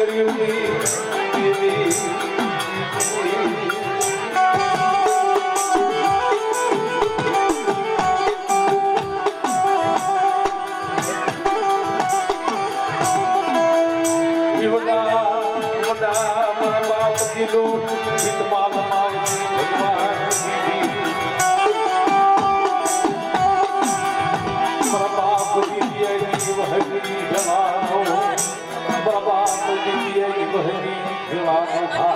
દેવની દેવી વહની જવાનો ભાઈ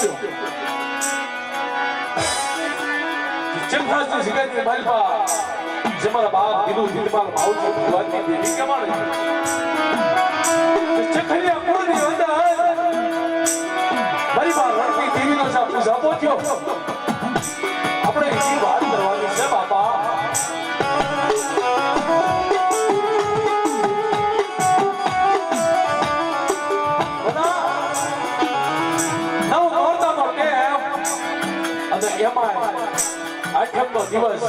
ગયો ચંદ્રાસની શિકાયતની મારી પા જે મારા બાપ દીધું દીધમાલ ભાવજી ભગવાનની દેવી કમાણે ચકલિયા કુળની અંદર મારી પા રણની દેવીનો છે પૂજા પહોંચ્યો આઠમનો દિવસ.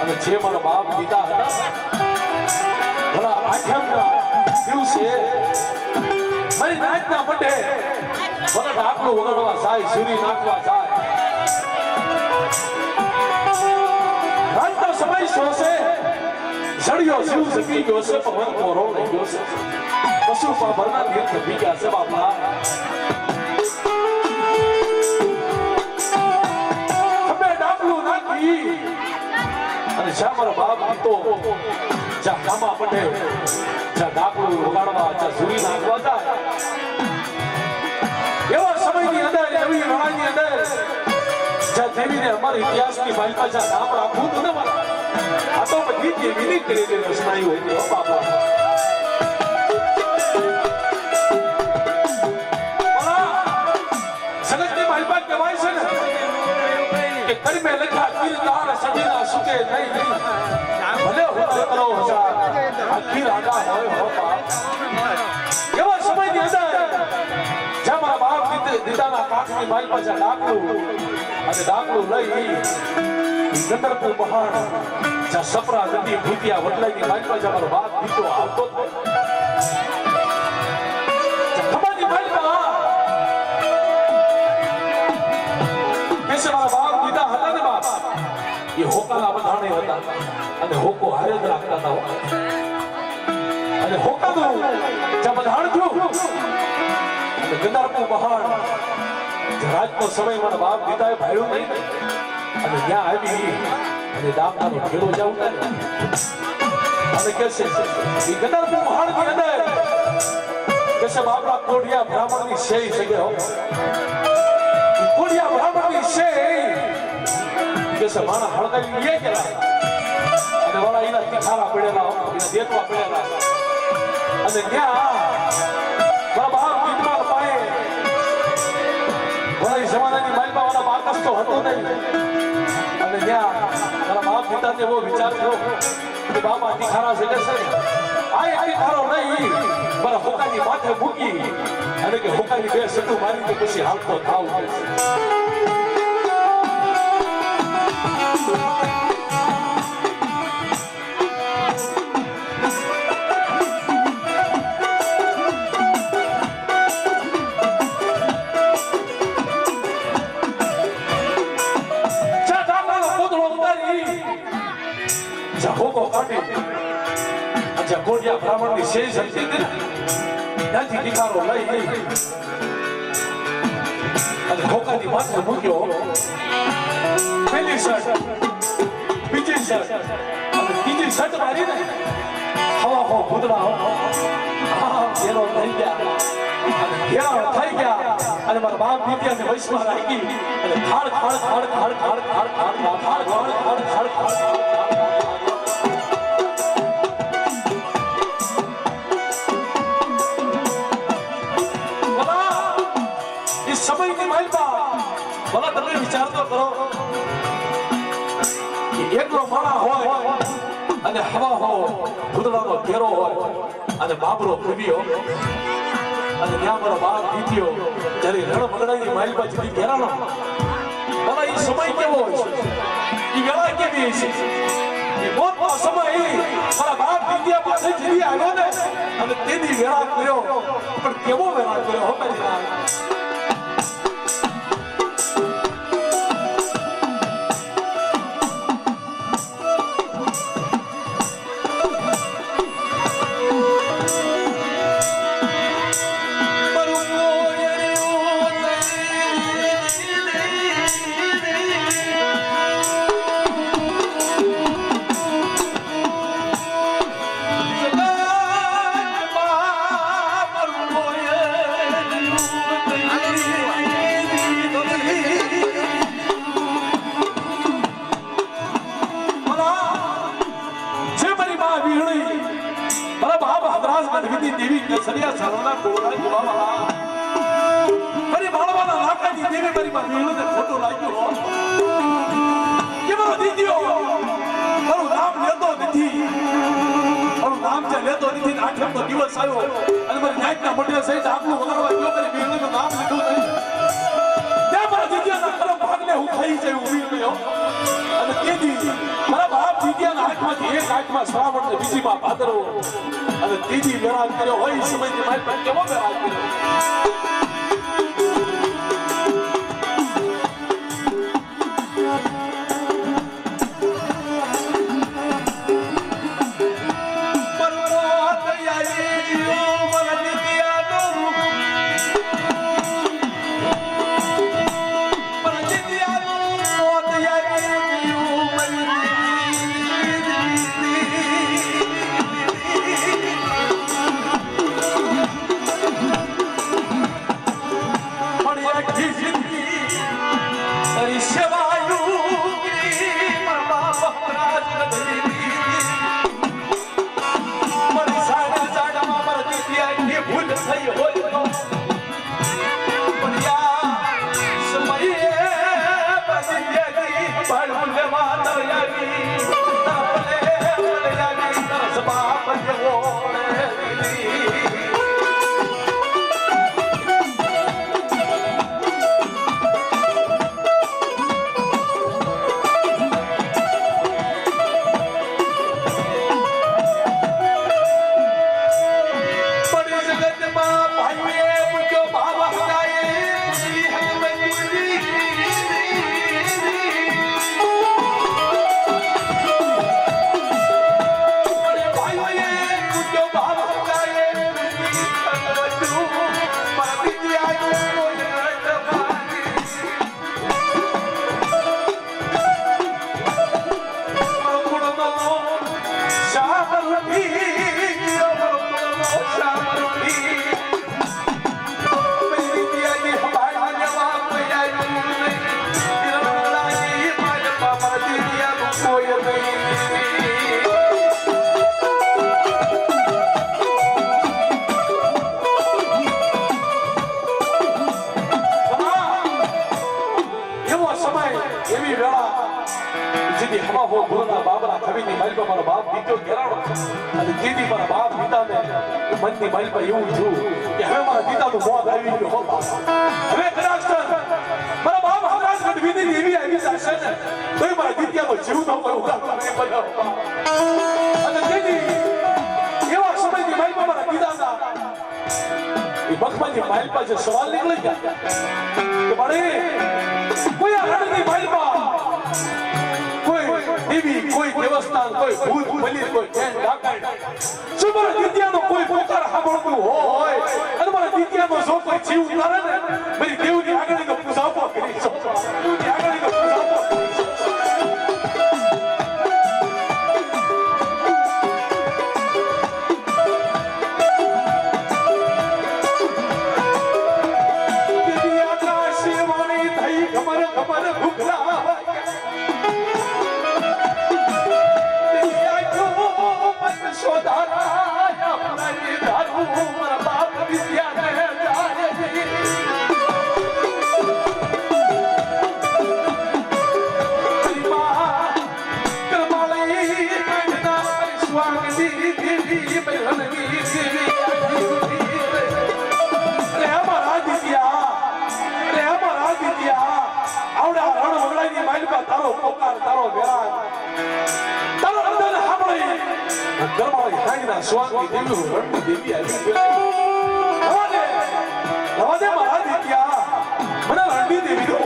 અને જે મારો બાપ પિતા હતા ભલા આઠમના દિવસે મારી નાચના મંડે મને ઢાકલું વગાડવા જાય સુરી નાખવા જાય. રાતનો સમય શોષે સળિયો શિવ સકી ગયો છે પવન કોરો લઈ ગયો પશુ પાભરના તીર્થ ભીગ્યા છે બાપા. અને જ્યાં બાપ તો જ્યાં કામા પટે જ્યાં ડાકલું વગાડવા, જા સુરી નાખવા જાય એવા સમયની અંદર, એવી રણાની અંદર, જ્યાં દેવીને અમારા ઇતિહાસની માલિકા જ્યાં નામ રાખવું તો ને મારા આ તો બધી દેવીની કરેલી રચનાઈ હોય બાપા. કીર્તાર સજીના હજાર જ્યાં મારા બાપ દીદાના કાખની મારી પાસે ડાકલું અને ડાકલું લઈ ગંદરપુર પહાડ સપરા નદી ભૂતિયા વડલાઈની મારી પાસે મારો બાપ દીતો આવતો. એ હોકાના બધાણે હતા. અને હોકો હારે જ રાખતા હતા અને હોકાનું જ્યાં બંધાણ થયું. અને પહાડ જે રાજનો સમય મને બાપ દીદાએ ભાડ્યો નહીં. અને ત્યાં આવી અને દામદાનો ઠેલો જાઉં ને અને કે છે એ બહારની અંદર કે છે, બાપડા કોડિયા બ્રાહ્મણની શેય જગ્યા હો. કોડિયા બ્રાહ્મણની શેય કે છે માણા હળગાવી લે કે અને વાળા એના તીખારા પડેલા એના દેખવા પડેલા અને ત્યાં બાબા ગીતમાં પાએ વાળા જમાનાની માલમાં વાળા બાકસ તો હતો નહીં. અને ત્યાં મારા બાપ પિતાને એવો વિચાર થયો કે બાપા તીખારા છે કે આય આ એક નહીં. મારા હોકાની માથે મૂકી. અને કે હોકાની બે સટુ મારી તો પછી હાલતો થાવ. કોડિયા બ્રાહ્મણની શેરી શક્તિ ત્યાંથી ટીકારો લઈ લઈ અને હોકાની માથે મૂક્યો પહેલી શર્ટ બીજી શર્ટ અને ત્રીજી શર્ટ મારી ને હવા હો ભૂતડા હા ઘેરો થઈ ગયા અને ઘેરા થઈ ગયા અને મારા બાપ દીકરાને વૈશ્વમાં રાખી અને ખાડ ખાડ ખાડ ખાડ ખાડ ખાડ ખાડ ખાડ ખાડ ખાડ ખાડ ખાડ ખાડ ભલા તમે વિચાર તો કરો એકલો માણા હોય અને હવા હો, ભૂતળાનો ઘેરો હોય અને બાબરો કવિયો અને ત્યાં મારો બાપ દીધ્યો જ્યારે રણ બગડાની માલપા જીતી ઘેરાનો મારા એ સમય કેવો હોય છે? એ વેળા કેવી છે એ મોટો સમય મારા બાપ પાસે અને તેની વેળા કર્યો. પણ કેવો વેળા કર્યો નામ છે લેતો નથી આઠમ તો દિવસ આવ્યો. અને મારી નાઈટના મોઢે સહિત આટલું વગાડવા ગયો મારી નું નામ લીધું નહીં. ત્યાં મારા દીદીઓના ખરો ભાગને હું થઈ જઈ ઊભી ગયો. અને તે દી મારા બાપ દીદીયાના હાથમાંથી એક હાથમાં શ્રાવણ ને બીજીમાં ભાદરવો. અને ત્રીજી વેરાગ કર્યો હોય એ સમયથી મારી પાસે કેવો વેરાગ કર્યો? બાપ દીકરો ઘેરાણો અને જેથી મારા બાપ પિતાને એ મારી પર એવું થયું કે હવે મારા પિતાનું મોત આવી ગયું હો. હવે કદાચ મારા બાપ મારા જીવ ન. અને દીદી, એવા સમયની માલિકા મારા પિતાના એ મખમાની માલિકા પાસે સવાલ નીકળી ગયા કે મારે કોઈ આ રણની માલિકા કોઈ દેવી કોઈ દેવસ્થાન કોઈ ભૂત બલી કોઈ જૈન ડાકાઈ શું મારા દિત્યાનો કોઈ પોકાર સાંભળતું હોય અને મારા દિત્યાનો જો કોઈ જીવ ઉતારે ને મારી દેવની ગરમાળી હાંગના સ્વામી દેવી રણની દેવી આવી ગઈ રવા દે રવા દે મારા દિત્યા મને રણની દેવી નો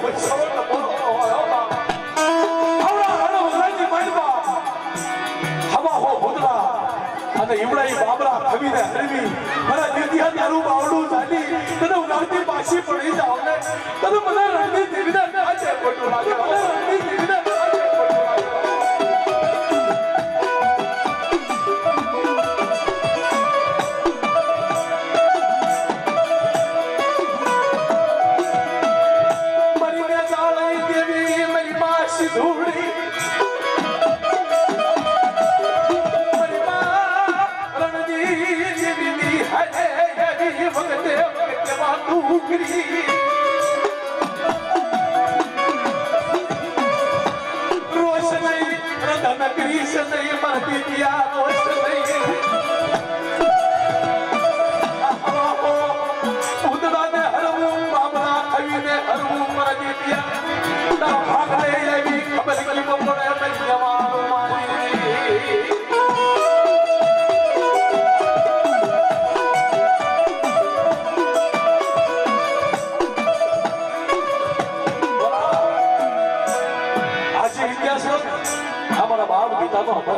અને ઈવડાઈ બાબરા ખવીને હરવી મારા દીદીયા તારું બાવડું ચાલી તને ઉડાવતી પાછી પડી જાવ ને મને રણની દેવીના આજે ખોટું ભાગ લઈ આવી ખબર કે બપોરે જવાનું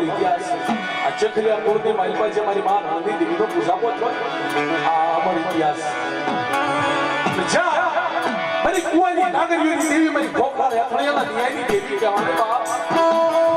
અમારો ઇતિહાસ છે. આ ચખલિયા કુળની માલિકા જે મારી માં નંદી દેવીનો પૂજાપો છો આ અમારો ઇતિહાસ. મારી કુવાની નાગરીઓની દેવી મારી ખોખરા રેખણીયાના ન્યાયની દેવી કહેવાને બાપ.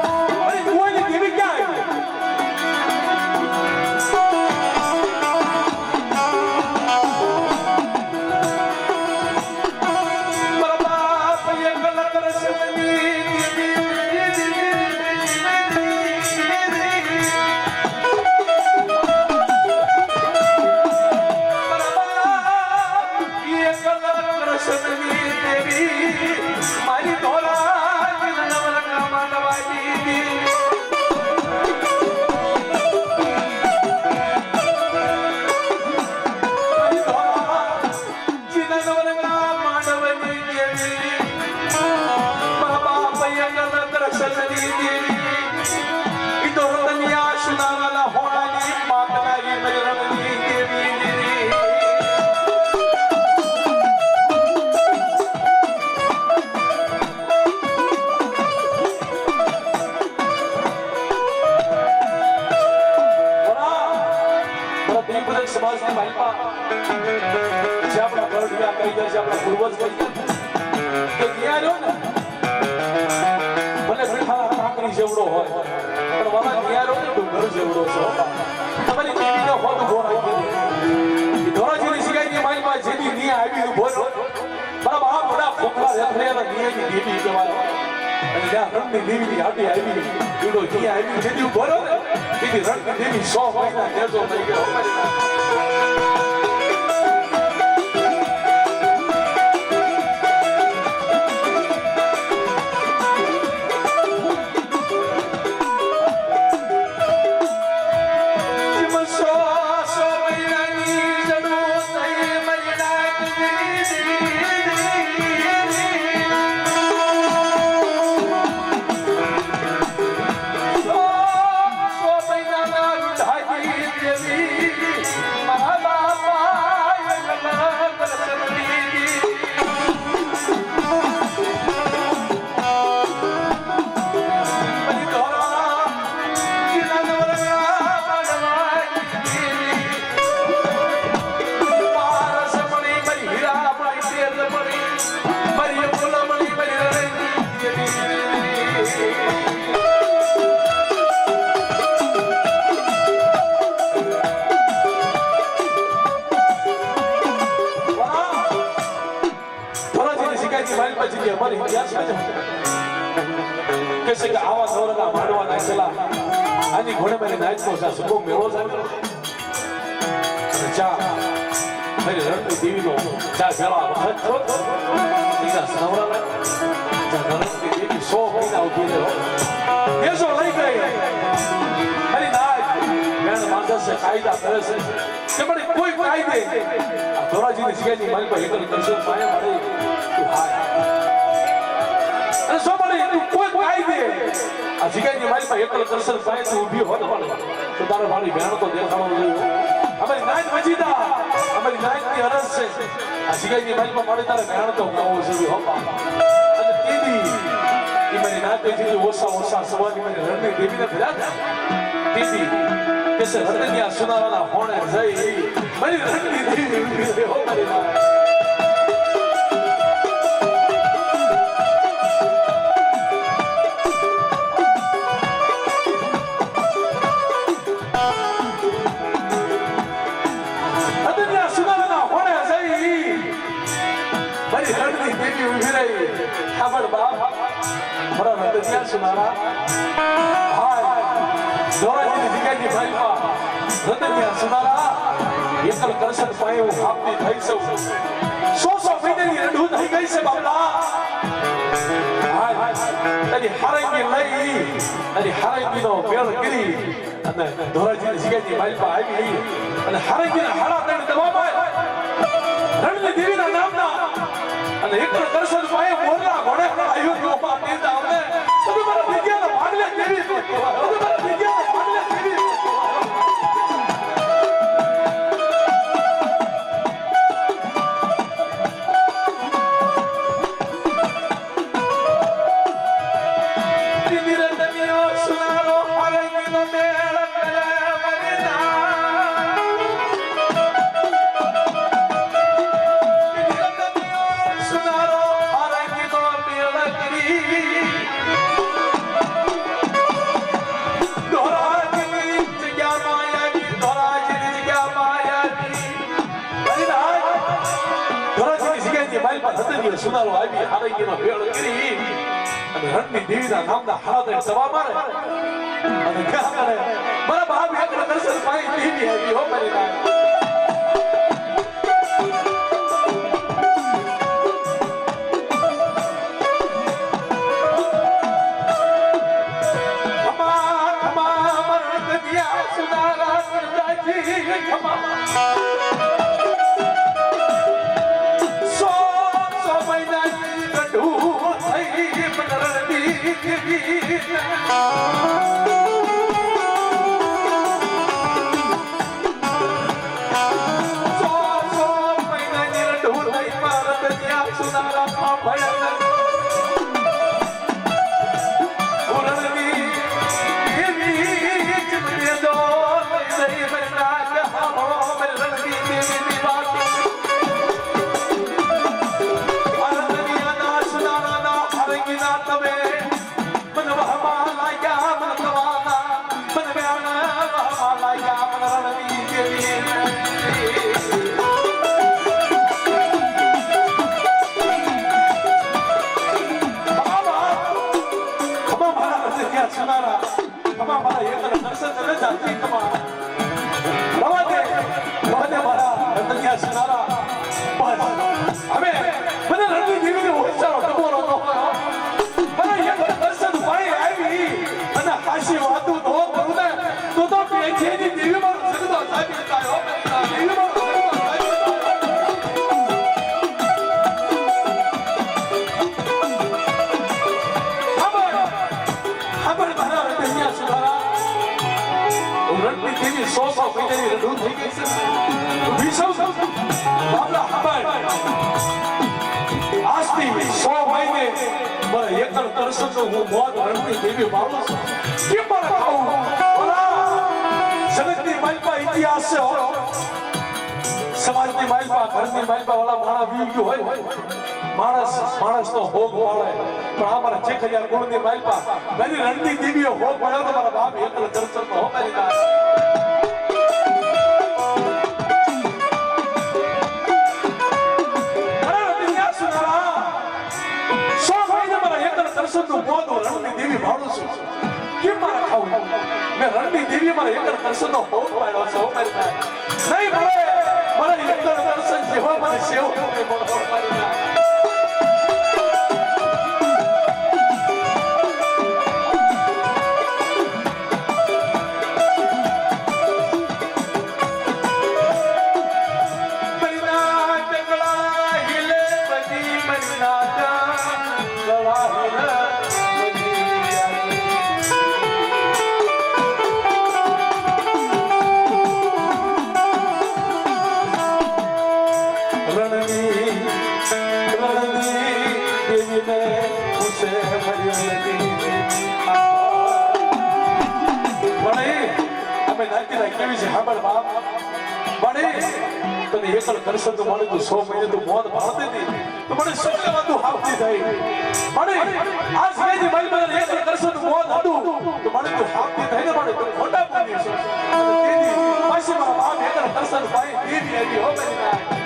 કહી ગયા છે ગયા રહ્યો ને? જેવડો હોય, પણ મારા ત્યાં રહ્યો ને? ડુંગર જેવડો છે. તમારી દેવીને હોદ કીધી. ઈ ધોરાજીની સિગાઈની માલિકા જેની નિયા આવી બોલો. મારા બાપ મોટા ખોખલા રેખડિયાના નિયાની દેવી કહેવાય. અને ત્યાં રણની દેવીની હાટી આવી ઈડો નિયા આવી જેની બોલો ને એની રણની દેવી સો મહિના નેજો થઈ ગયો. અમારી છે કે આવા નવરંગા માંડવા નાખેલા આની ઘોડે મારી નાચનો છે સુગો મેળો છે ચા. મારી રણની દેવીનો ચા ભેળા વખત એના નવરા લાગે રણની દેવી સો મહિના ઊભી રહ્યો કેસો લઈ ગઈ. મારી નાચ મેં બેન છે, કાયદા કરે છે. કે મને કોઈ કાયદે. આ ધોરાજીની જગ્યાની મારી પાસે એકલ કરશે. માયા મળે હાય. અને સો મળે આ પણ. તો આ અને તેદી મારી નાચ ઓછા ઓછા સવારની મારી રણની કે છે રતનિયા સુનારાના હોણે જઈ મારી રણની દેવી. હો મારી ખબર બાપ મારા રતનિયા સુનારા હાય ધોરાજીની જગ્યાની ભાઈમાં રતનિયા સુનારા એકલ કરશન પાએ હું આપતી થઈ સૌ સો સો મહિનાની રડું થઈ ગઈ છે બાપલા હાય તારી હારંગી લઈ તારી હારંગીનો મેળ કરી અને ધોરાજીની જગ્યાની ભાઈમાં આવી અને હારંગીના હાડા તણ દબાવાય રણની દેવીના નામના અને એકલ કરશન પાએ મોરલા ઘોડે આવ્યો બાપ, દીધા અમને તમે મારા વિદ્યાના ભાગલે દેવી તમે મારા જગ્યાની મારી સુનારો આવી, હરંગીનો ભેળ કરી. અને રણની દેવીના નામના હાથે સવા મારે. અને ક્યાં કરે મારા બાપ એક દર્શન પાઈ દેવી આવી સો મારા એકલ દર્શનનો હું મોત રમતી દેવી છું. કેમ મારે કહું ઓલા જગતની માલપા ઇતિહાસ છે સમાજની માલપા, ઘરની માલપા વાળા માણા વી ગયું હોય. માણસ માણસનો ભોગ વાળે પણ આ મારા ચેખરિયા કુળની માલપા. મારી રણની દેવીઓ ભોગ મળે તો મારા બાપ એકલ દર્શનનો તો મારી ના દેવી મારા એકલ દર્શનનો ભોગ પાડ્યો છે હો મારી નાય. નહીં મળે મારા દર્શન જેવો મને સેવ નહીં મળે હો અમે નાખી નાખી કેવી છે. એકલ દર્શન તો મળે તો તો મને મોત હતું તો ખોટા બોલી છે. દર્શન ભાઈ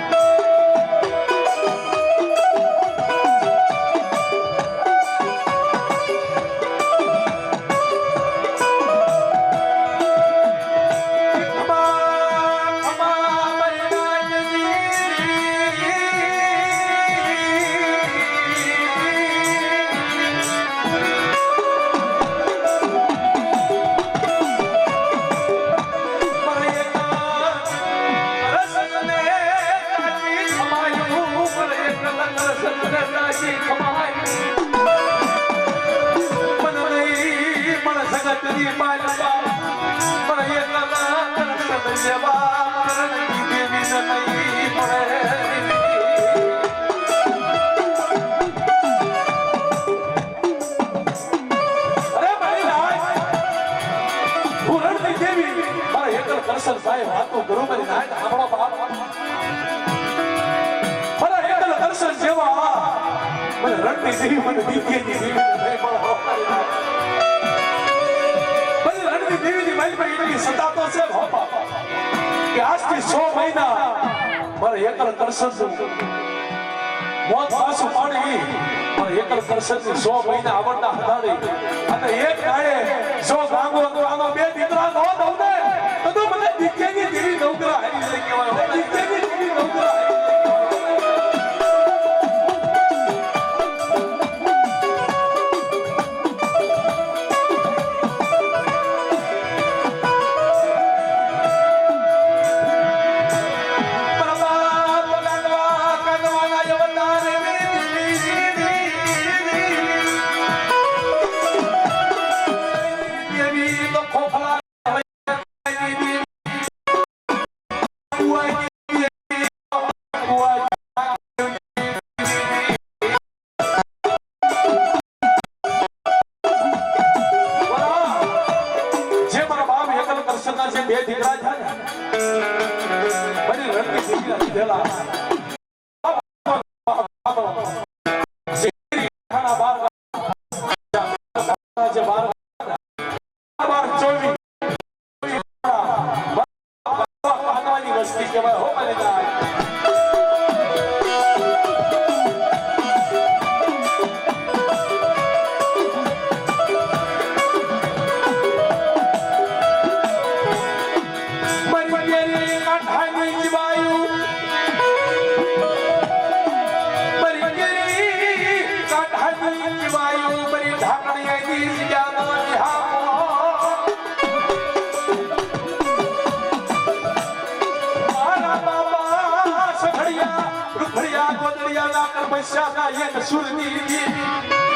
આજથી સો મહિના મારે એકલ દર્શન મોત સાસુ પાડી. મારે એકલ દર્શન સો મહિના આવડતા અને એક ગાયે સો ગાંગો ગાંગો બે દીકરા નો દઉં તો તો મને ગોદડિયા ના કરમસ્યા ના